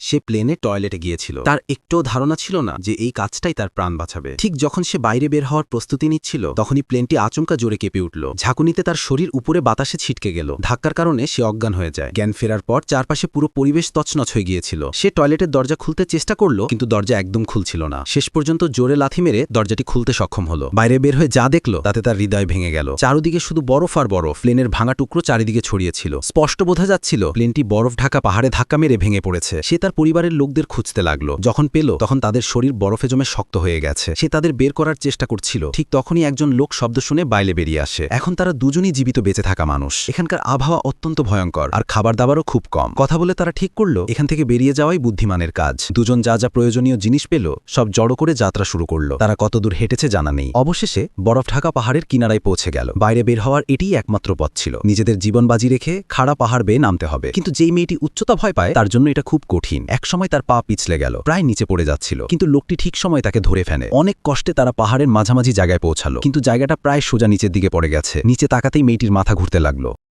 সে প্লেনে টয়লেটে গিয়েছিল। তার একটুও ধারণা ছিল না যে এই কাজটাই তার প্রাণ বাঁচাবে। ঠিক যখন সে বাইরে বের হওয়ার প্রস্তুতি নিচ্ছিল, তখনই প্লেনটি আচমকা জোরে কেঁপে উঠল। ঝাঁকুনিতে তার শরীর উপরে বাতাসে ছিটকে গেল। ধাক্কার কারণে সে অজ্ঞান হয়ে যায়। জ্ঞান ফেরার পর চারপাশে পুরো পরিবেশ তছনছ হয়ে গিয়েছিল। সে টয়লেটের দরজা খুলতে চেষ্টা করল, কিন্তু দরজা একদম খুলছিল না। শেষ পর্যন্ত জোরে লাথি মেরে দরজাটি খুলতে সক্ষম হলো। বাইরে বের হয়ে যা দেখল, তাতে তার হৃদয় ভেঙে গেল। চারদিকে শুধু বরফ আর বরফ। প্লেনের ভাঙা টুকরো চারিদিকে ছড়িয়েছিল স্পষ্ট বোঝা যাচ্ছিল, প্লেনটি বরফ ঢাকা পাহাড়ে ধাক্কা মেরে ভেঙে পড়েছে। সে তার পরিবারের লোকদের খুঁজতে লাগল। যখন পেল, তখন তাদের শরীর বরফে জমে শক্ত হয়ে গেছে। সে তাদের বের করার চেষ্টা করছিল। ঠিক তখনই একজন লোক শব্দ শুনে বাইলে বেরিয়ে আসে। এখন তারা দুজনই জীবিত বেঁচে থাকা মানুষ। এখানকার আবহাওয়া অত্যন্ত ভয়ঙ্কর আর খাবার দাবারও খুব কম। কথা বলে তারা ঠিক করল, এখান থেকে বেরিয়ে যাওয়াই বুদ্ধিমানের কাজ। দুজন যা যা প্রয়োজনীয় জিনিস পেল, সব জড়ো করে যাত্রা শুরু করল। তারা কতদূর হেঁটেছে জানা নেই। অবশেষে বরফ ঢাকা পাহাড়ের কিনারায় পৌঁছে গেল। বাইরে বের হওয়ার এটিই একমাত্র পথ ছিল। নিজেদের জীবন বাজি রেখে খাড়া পাহাড় বেয়ে নামতে হবে। কিন্তু যেই মেয়েটি উচ্চতা ভয় পায়, তার জন্য এটা খুব কঠিন। একসময় তার পা পিছলে গেল, প্রায় নিচে পড়ে যাচ্ছিল। কিন্তু লোকটি ঠিক সময় তাকে ধরে ফেলে। অনেক কষ্টে তারা পাহাড়ের মাঝামাঝি জায়গায় পৌঁছালো। কিন্তু জায়গাটা প্রায় সোজা নিচের দিকে পড়ে গেছে। নিচে তাকাতেই মেয়েটির মাথা ঘুরতে লাগল।